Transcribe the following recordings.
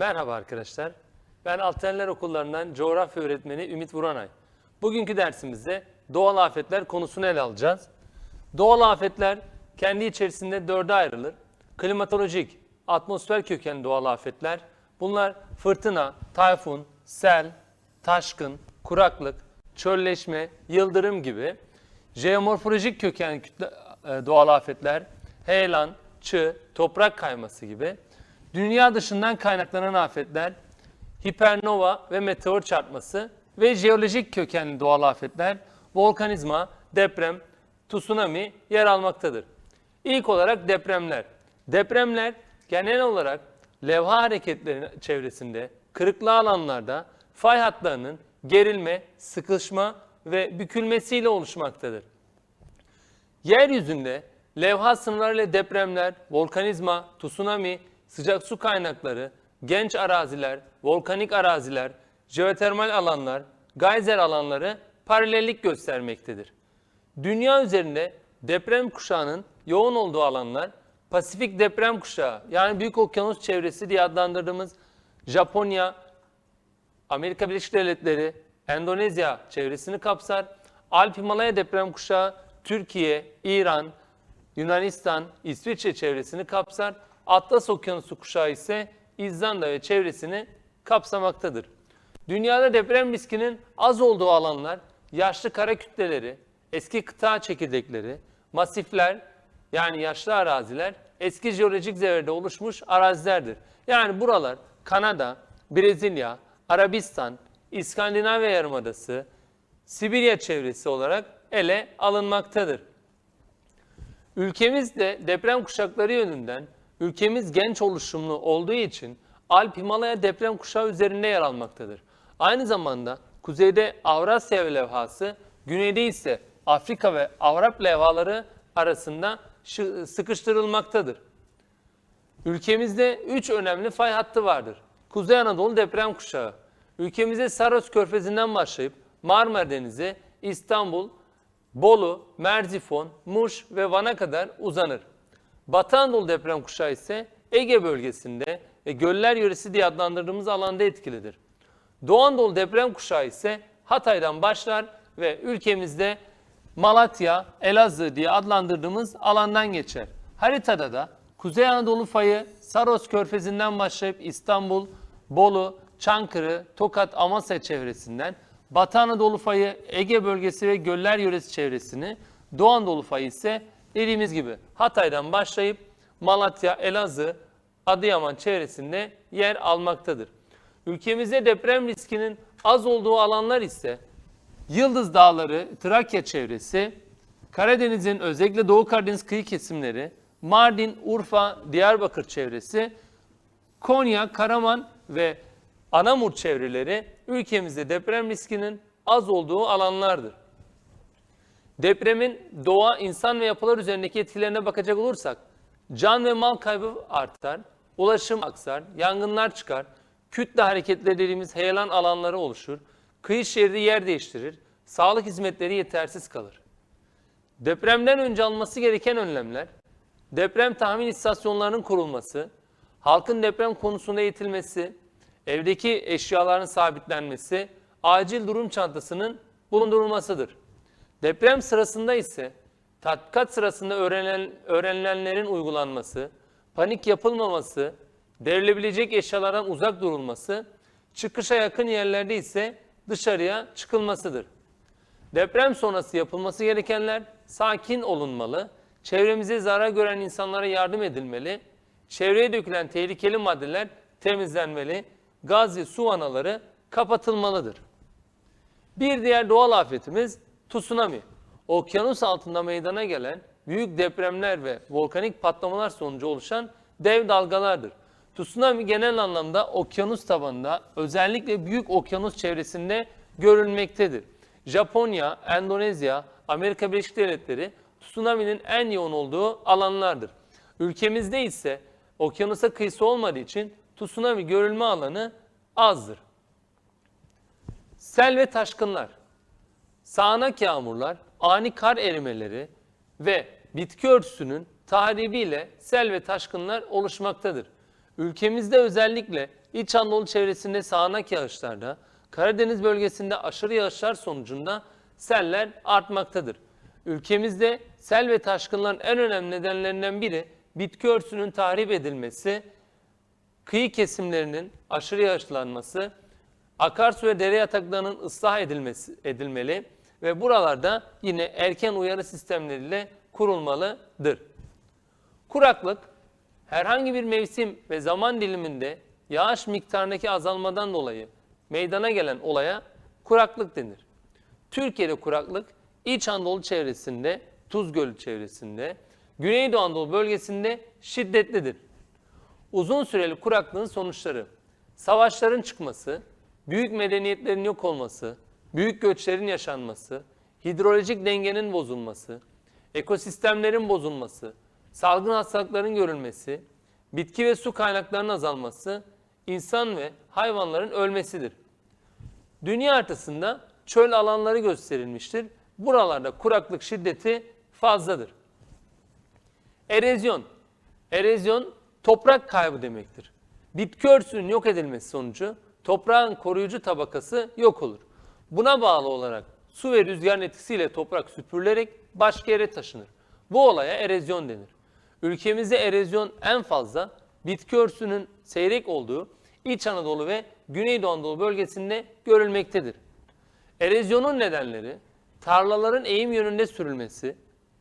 Merhaba arkadaşlar. Ben Alteneler Okullarından coğrafya öğretmeni Ümit Vuranay. Bugünkü dersimizde doğal afetler konusunu ele alacağız. Doğal afetler kendi içerisinde dörde ayrılır. Klimatolojik, atmosfer kökenli doğal afetler. Bunlar fırtına, tayfun, sel, taşkın, kuraklık, çölleşme, yıldırım gibi. Jeomorfolojik kökenli e, doğal afetler, heyelan, çığ, toprak kayması gibi. Dünya dışından kaynaklanan afetler, hipernova ve meteor çarpması ve jeolojik kökenli doğal afetler, volkanizma, deprem, tsunami yer almaktadır. İlk olarak depremler. Depremler genel olarak levha hareketlerinin çevresinde, kırıklı alanlarda fay hatlarının gerilme, sıkışma ve bükülmesiyle oluşmaktadır. Yeryüzünde levha sınırlarıyla depremler, volkanizma, tsunami, sıcak su kaynakları, genç araziler, volkanik araziler, jeotermal alanlar, gayzer alanları paralellik göstermektedir. Dünya üzerinde deprem kuşağının yoğun olduğu alanlar Pasifik deprem kuşağı yani Büyük Okyanus çevresi diye adlandırdığımız Japonya, Amerika Birleşik Devletleri, Endonezya çevresini kapsar. Alp Himalaya deprem kuşağı Türkiye, İran, Yunanistan, İsviçre çevresini kapsar. Atlas Okyanusu kuşağı ise İzlanda ve çevresini kapsamaktadır. Dünyada deprem riskinin az olduğu alanlar yaşlı kara kütleleri, eski kıta çekirdekleri, masifler yani yaşlı araziler eski jeolojik zevrede oluşmuş arazilerdir. Yani buralar Kanada, Brezilya, Arabistan, İskandinavya Yarımadası, Sibirya çevresi olarak ele alınmaktadır. Ülkemiz de deprem kuşakları yönünden ülkemiz genç oluşumlu olduğu için Alp Himalaya deprem kuşağı üzerinde yer almaktadır. Aynı zamanda kuzeyde Avrasya levhası, güneyde ise Afrika ve Avrap levhaları arasında sıkıştırılmaktadır. Ülkemizde 3 önemli fay hattı vardır. Kuzey Anadolu deprem kuşağı. Ülkemize Saros Körfezi'nden başlayıp Marmara Denizi, İstanbul, Bolu, Merzifon, Muş ve Van'a kadar uzanır. Batı Anadolu deprem kuşağı ise Ege bölgesinde ve göller yöresi diye adlandırdığımız alanda etkilidir. Doğu Anadolu deprem kuşağı ise Hatay'dan başlar ve ülkemizde Malatya, Elazığ diye adlandırdığımız alandan geçer. Haritada da Kuzey Anadolu fayı Saros Körfezi'nden başlayıp İstanbul, Bolu, Çankırı, Tokat, Amasya çevresinden, Batı Anadolu fayı Ege bölgesi ve göller yöresi çevresini, Doğu Anadolu fayı ise dediğimiz gibi Hatay'dan başlayıp Malatya, Elazığ, Adıyaman çevresinde yer almaktadır. Ülkemizde deprem riskinin az olduğu alanlar ise Yıldız Dağları, Trakya çevresi, Karadeniz'in özellikle Doğu Karadeniz kıyı kesimleri, Mardin, Urfa, Diyarbakır çevresi, Konya, Karaman ve Anamur çevreleri ülkemizde deprem riskinin az olduğu alanlardır. Depremin doğa, insan ve yapılar üzerindeki etkilerine bakacak olursak, can ve mal kaybı artar, ulaşım aksar, yangınlar çıkar, kütle hareketleri dediğimiz heyelan alanları oluşur, kıyı şeridi yer değiştirir, sağlık hizmetleri yetersiz kalır. Depremden önce alınması gereken önlemler, deprem tahmin istasyonlarının kurulması, halkın deprem konusunda eğitilmesi, evdeki eşyaların sabitlenmesi, acil durum çantasının bulundurulmasıdır. Deprem sırasında ise tatbikat sırasında öğrenilen, öğrenilenlerin uygulanması, panik yapılmaması, devrilebilecek eşyalardan uzak durulması, çıkışa yakın yerlerde ise dışarıya çıkılmasıdır. Deprem sonrası yapılması gerekenler sakin olunmalı, çevremize zarar gören insanlara yardım edilmeli, çevreye dökülen tehlikeli maddeler temizlenmeli, gaz ve su vanaları kapatılmalıdır. Bir diğer doğal afetimiz tsunami. Okyanus altında meydana gelen büyük depremler ve volkanik patlamalar sonucu oluşan dev dalgalardır. Tsunami genel anlamda okyanus tabanında özellikle büyük okyanus çevresinde görülmektedir. Japonya, Endonezya, Amerika Birleşik Devletleri tsunami'nin en yoğun olduğu alanlardır. Ülkemizde ise okyanusa kıyısı olmadığı için tsunami görülme alanı azdır. Sel ve taşkınlar, sağanak yağmurlar, ani kar erimeleri ve bitki örtüsünün tahribiyle sel ve taşkınlar oluşmaktadır. Ülkemizde özellikle İç Anadolu çevresinde sağanak yağışlarda, Karadeniz bölgesinde aşırı yağışlar sonucunda seller artmaktadır. Ülkemizde sel ve taşkınların en önemli nedenlerinden biri bitki örtüsünün tahrip edilmesi, kıyı kesimlerinin aşırı yağışlanması, akarsu ve dere yataklarının ıslah edilmesi edilmeli ve buralarda yine erken uyarı sistemleriyle kurulmalıdır. Kuraklık herhangi bir mevsim ve zaman diliminde yağış miktarındaki azalmadan dolayı meydana gelen olaya kuraklık denir. Türkiye'de kuraklık İç Anadolu çevresinde, Tuz Gölü çevresinde, Güneydoğu Anadolu bölgesinde şiddetlidir. Uzun süreli kuraklığın sonuçları, savaşların çıkması, büyük medeniyetlerin yok olması, büyük göçlerin yaşanması, hidrolojik dengenin bozulması, ekosistemlerin bozulması, salgın hastalıkların görülmesi, bitki ve su kaynaklarının azalması, insan ve hayvanların ölmesidir. Dünya haritasında çöl alanları gösterilmiştir. Buralarda kuraklık şiddeti fazladır. Erozyon. Erozyon toprak kaybı demektir. Bitki örtüsünün yok edilmesi sonucu toprağın koruyucu tabakası yok olur. Buna bağlı olarak su ve rüzgarın etkisiyle toprak süpürülerek başka yere taşınır. Bu olaya erozyon denir. Ülkemizde erozyon en fazla bitki örtüsünün seyrek olduğu İç Anadolu ve Güneydoğu Anadolu bölgesinde görülmektedir. Erozyonun nedenleri tarlaların eğim yönünde sürülmesi,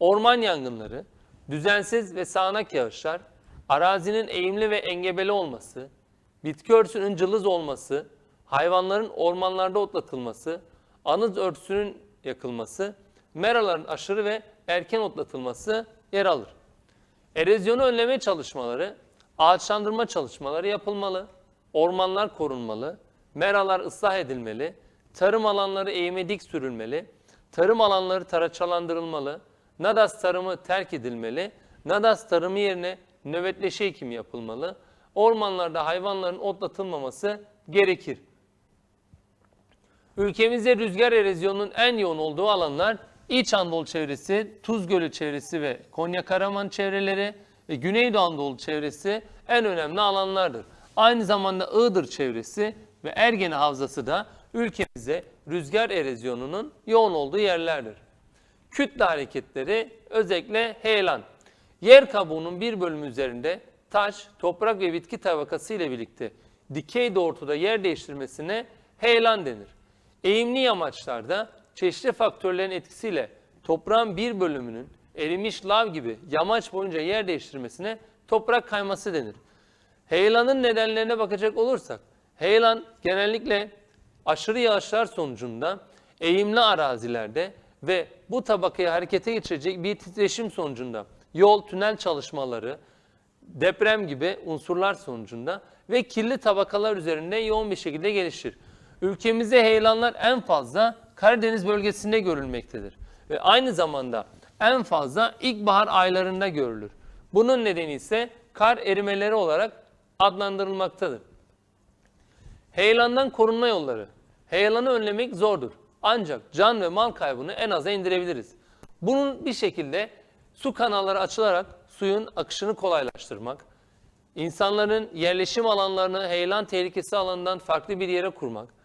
orman yangınları, düzensiz ve sağanak yağışlar, arazinin eğimli ve engebeli olması, bitki örtüsünün cılız olması, hayvanların ormanlarda otlatılması, anız örtüsünün yakılması, meraların aşırı ve erken otlatılması yer alır. Erozyonu önleme çalışmaları, ağaçlandırma çalışmaları yapılmalı, ormanlar korunmalı, meralar ıslah edilmeli, tarım alanları eğime dik sürülmeli, tarım alanları taraçalandırılmalı, nadas tarımı terk edilmeli, nadas tarımı yerine nöbetleşe ekim yapılmalı, ormanlarda hayvanların otlatılmaması gerekir. Ülkemizde rüzgar erozyonunun en yoğun olduğu alanlar İç Anadolu çevresi, Tuz Gölü çevresi ve Konya Karaman çevreleri ve Güneydoğu Anadolu çevresi en önemli alanlardır. Aynı zamanda Iğdır çevresi ve Ergene Havzası da ülkemizde rüzgar erozyonunun yoğun olduğu yerlerdir. Kütle hareketleri özellikle heyelan. Yer kabuğunun bir bölümü üzerinde taş, toprak ve bitki tabakası ile birlikte dikey doğrultuda yer değiştirmesine heyelan denir. Eğimli yamaçlarda çeşitli faktörlerin etkisiyle toprağın bir bölümünün erimiş lav gibi yamaç boyunca yer değiştirmesine toprak kayması denir. Heyelanın nedenlerine bakacak olursak, heyelan genellikle aşırı yağışlar sonucunda eğimli arazilerde ve bu tabakayı harekete geçirecek bir titreşim sonucunda yol, tünel çalışmaları, deprem gibi unsurlar sonucunda ve kirli tabakalar üzerinde yoğun bir şekilde gelişir. Ülkemizde heyelanlar en fazla Karadeniz bölgesinde görülmektedir. Ve aynı zamanda en fazla ilkbahar aylarında görülür. Bunun nedeni ise kar erimeleri olarak adlandırılmaktadır. Heyelandan korunma yolları. Heyelanı önlemek zordur. Ancak can ve mal kaybını en aza indirebiliriz. Bunun bir şekilde su kanalları açılarak suyun akışını kolaylaştırmak, insanların yerleşim alanlarını heyelan tehlikesi alanından farklı bir yere kurmak,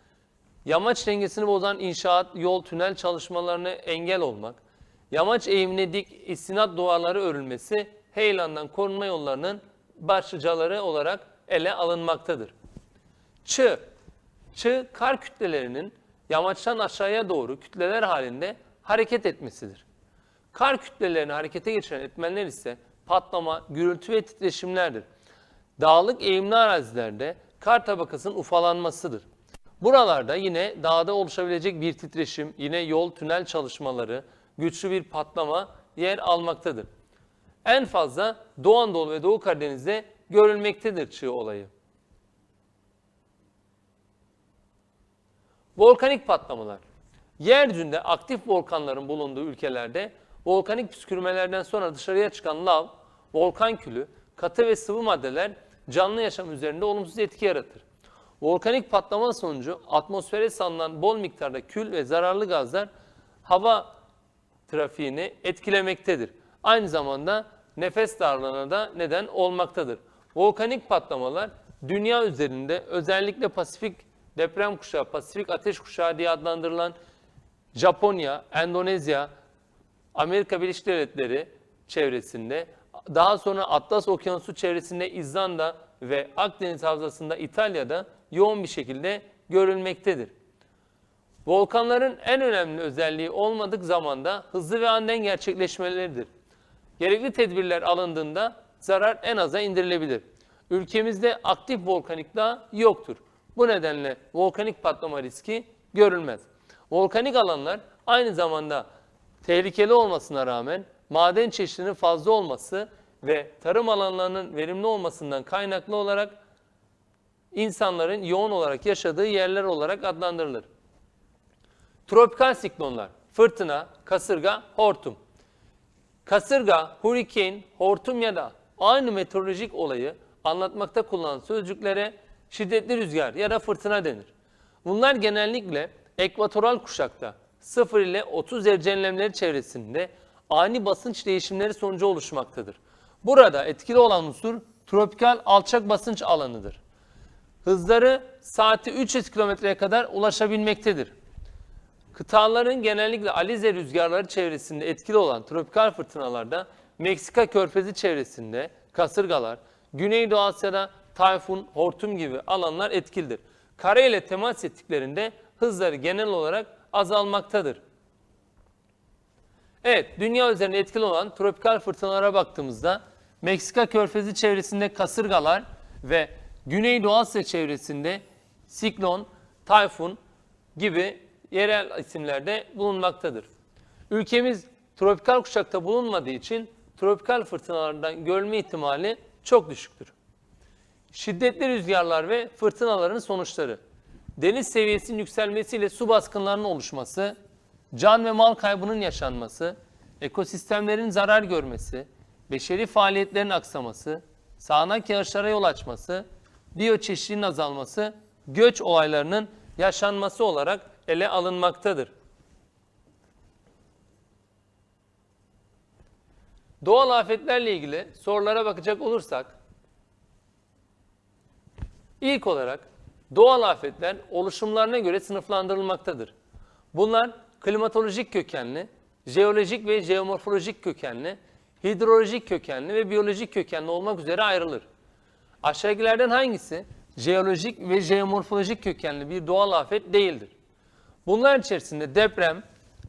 yamaç dengesini bozan inşaat, yol, tünel çalışmalarını engel olmak, yamaç eğimine dik istinat duvarları örülmesi heyelandan korunma yollarının başlıcaları olarak ele alınmaktadır. Çığ, çığ kar kütlelerinin yamaçtan aşağıya doğru kütleler halinde hareket etmesidir. Kar kütlelerini harekete geçiren etmenler ise patlama, gürültü ve titreşimlerdir. Dağlık eğimli arazilerde kar tabakasının ufalanmasıdır. Buralarda yine dağda oluşabilecek bir titreşim, yine yol, tünel çalışmaları, güçlü bir patlama yer almaktadır. En fazla Doğu Anadolu ve Doğu Karadeniz'de görülmektedir çığ olayı. Volkanik patlamalar. Yeryüzünde aktif volkanların bulunduğu ülkelerde volkanik püskürmelerden sonra dışarıya çıkan lav, volkan külü, katı ve sıvı maddeler canlı yaşam üzerinde olumsuz etki yaratır. Volkanik patlama sonucu atmosfere salınan bol miktarda kül ve zararlı gazlar hava trafiğini etkilemektedir. Aynı zamanda nefes darlığına da neden olmaktadır. Volkanik patlamalar dünya üzerinde özellikle Pasifik deprem kuşağı, Pasifik ateş kuşağı diye adlandırılan Japonya, Endonezya, Amerika Birleşik Devletleri çevresinde, daha sonra Atlas Okyanusu çevresinde İzlanda ve Akdeniz Havzası'nda İtalya'da yoğun bir şekilde görülmektedir. Volkanların en önemli özelliği olmadık zamanda hızlı ve anden gerçekleşmeleridir. Gerekli tedbirler alındığında zarar en aza indirilebilir. Ülkemizde aktif volkanik dağ yoktur. Bu nedenle volkanik patlama riski görülmez. Volkanik alanlar aynı zamanda tehlikeli olmasına rağmen maden çeşidinin fazla olması ve tarım alanlarının verimli olmasından kaynaklı olarak insanların yoğun olarak yaşadığı yerler olarak adlandırılır. Tropikal siklonlar, fırtına, kasırga, hortum. Kasırga, hurricane, hortum ya da aynı meteorolojik olayı anlatmakta kullanılan sözcüklere şiddetli rüzgar ya da fırtına denir. Bunlar genellikle ekvatoral kuşakta 0 ile 30 derece enlemleri çevresinde ani basınç değişimleri sonucu oluşmaktadır. Burada etkili olan unsur tropikal alçak basınç alanıdır. Hızları saati 300 kilometreye kadar ulaşabilmektedir. Kıtaların genellikle alize rüzgarları çevresinde etkili olan tropikal fırtınalarda Meksika körfezi çevresinde kasırgalar, Güneydoğu Asya'da tayfun, hortum gibi alanlar etkilidir. Kare ile temas ettiklerinde hızları genel olarak azalmaktadır. Evet, dünya üzerinde etkili olan tropikal fırtınalara baktığımızda Meksika körfezi çevresinde kasırgalar ve Güneydoğu Asya çevresinde siklon, tayfun gibi yerel isimlerde bulunmaktadır. Ülkemiz tropikal kuşakta bulunmadığı için tropikal fırtınalardan görülme ihtimali çok düşüktür. Şiddetli rüzgarlar ve fırtınaların sonuçları. Deniz seviyesinin yükselmesiyle su baskınlarının oluşması, can ve mal kaybının yaşanması, ekosistemlerin zarar görmesi, beşeri faaliyetlerin aksaması, sağanak yağışlara yol açması, biyoçeşitliliğin azalması, göç olaylarının yaşanması olarak ele alınmaktadır. Doğal afetlerle ilgili sorulara bakacak olursak, ilk olarak doğal afetler oluşumlarına göre sınıflandırılmaktadır. Bunlar klimatolojik kökenli, jeolojik ve jeomorfolojik kökenli, hidrolojik kökenli ve biyolojik kökenli olmak üzere ayrılır. Aşağıdakilerden hangisi jeolojik ve jeomorfolojik kökenli bir doğal afet değildir? Bunlar içerisinde deprem,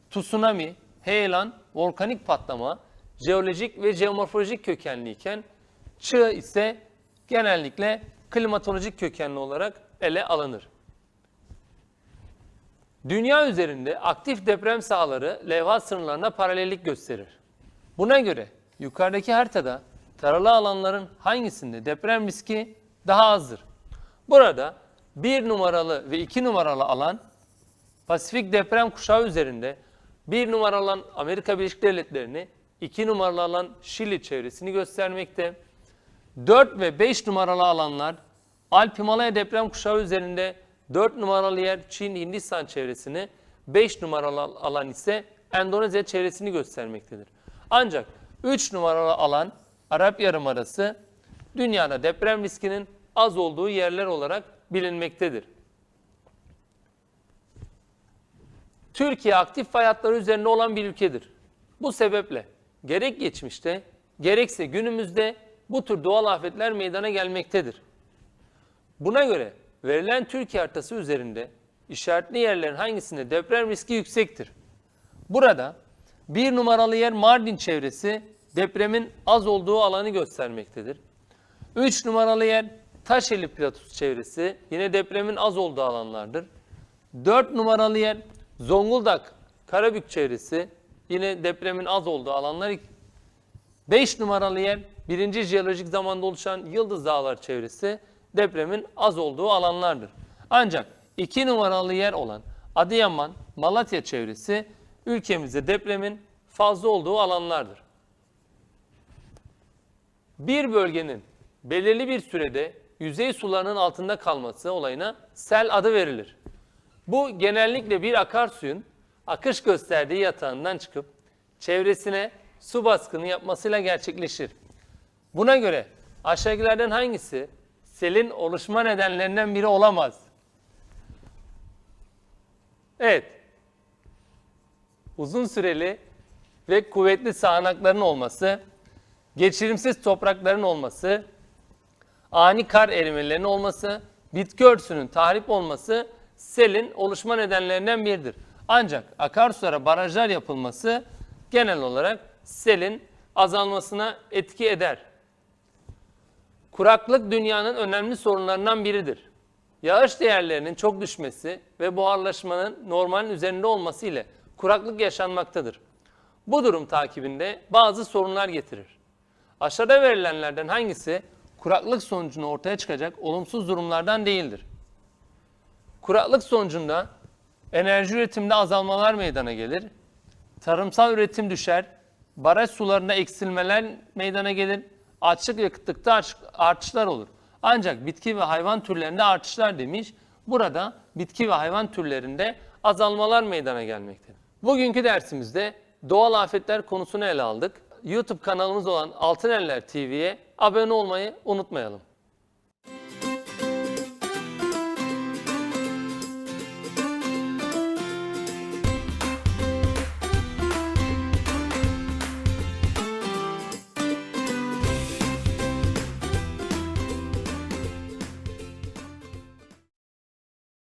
tsunami, heyelan, volkanik patlama, jeolojik ve jeomorfolojik kökenliyken çığ ise genellikle klimatolojik kökenli olarak ele alınır. Dünya üzerinde aktif deprem sahaları levha sınırlarına paralellik gösterir. Buna göre yukarıdaki haritada taralı alanların hangisinde deprem riski daha azdır? Burada 1 numaralı ve 2 numaralı alan Pasifik deprem kuşağı üzerinde 1 numaralı alan Amerika Birleşik Devletleri'ni, 2 numaralı alan Şili çevresini göstermekte. 4 ve 5 numaralı alanlar Alp Himalaya deprem kuşağı üzerinde 4 numaralı yer Çin Hindistan çevresini, 5 numaralı alan ise Endonezya çevresini göstermektedir. Ancak 3 numaralı alan Arap Yarımadası dünyada deprem riskinin az olduğu yerler olarak bilinmektedir. Türkiye aktif fay hatları üzerinde olan bir ülkedir. Bu sebeple gerek geçmişte gerekse günümüzde bu tür doğal afetler meydana gelmektedir. Buna göre verilen Türkiye haritası üzerinde işaretli yerlerin hangisinde deprem riski yüksektir? Burada bir numaralı yer Mardin çevresi depremin az olduğu alanı göstermektedir. 3 numaralı yer Taşeli Platosu çevresi yine depremin az olduğu alanlardır. 4 numaralı yer Zonguldak Karabük çevresi yine depremin az olduğu alanlar. 5 numaralı yer birinci jeolojik zamanda oluşan Yıldız Dağlar çevresi depremin az olduğu alanlardır. Ancak 2 numaralı yer olan Adıyaman, Malatya çevresi ülkemizde depremin fazla olduğu alanlardır. Bir bölgenin belirli bir sürede yüzey sularının altında kalması olayına sel adı verilir. Bu genellikle bir akarsuyun akış gösterdiği yatağından çıkıp çevresine su baskını yapmasıyla gerçekleşir. Buna göre aşağıdakilerden hangisi selin oluşma nedenlerinden biri olamaz? Evet. Uzun süreli ve kuvvetli sağanakların olması, geçirimsiz toprakların olması, ani kar erimelerinin olması, bitki örtüsünün tahrip olması selin oluşma nedenlerinden biridir. Ancak akarsulara barajlar yapılması genel olarak selin azalmasına etki eder. Kuraklık dünyanın önemli sorunlarından biridir. Yağış değerlerinin çok düşmesi ve buharlaşmanın normalin üzerinde olması ile kuraklık yaşanmaktadır. Bu durum takibinde bazı sorunlar getirir. Aşağıda verilenlerden hangisi kuraklık sonucunda ortaya çıkacak olumsuz durumlardan değildir? Kuraklık sonucunda enerji üretiminde azalmalar meydana gelir, tarımsal üretim düşer, baraj sularında eksilmeler meydana gelir, açlık ve kıtlıkta artış- artışlar olur. Ancak bitki ve hayvan türlerinde artışlar demiş. Burada bitki ve hayvan türlerinde azalmalar meydana gelmektedir. Bugünkü dersimizde doğal afetler konusunu ele aldık. YouTube kanalımız olan Altıneller TV'ye abone olmayı unutmayalım.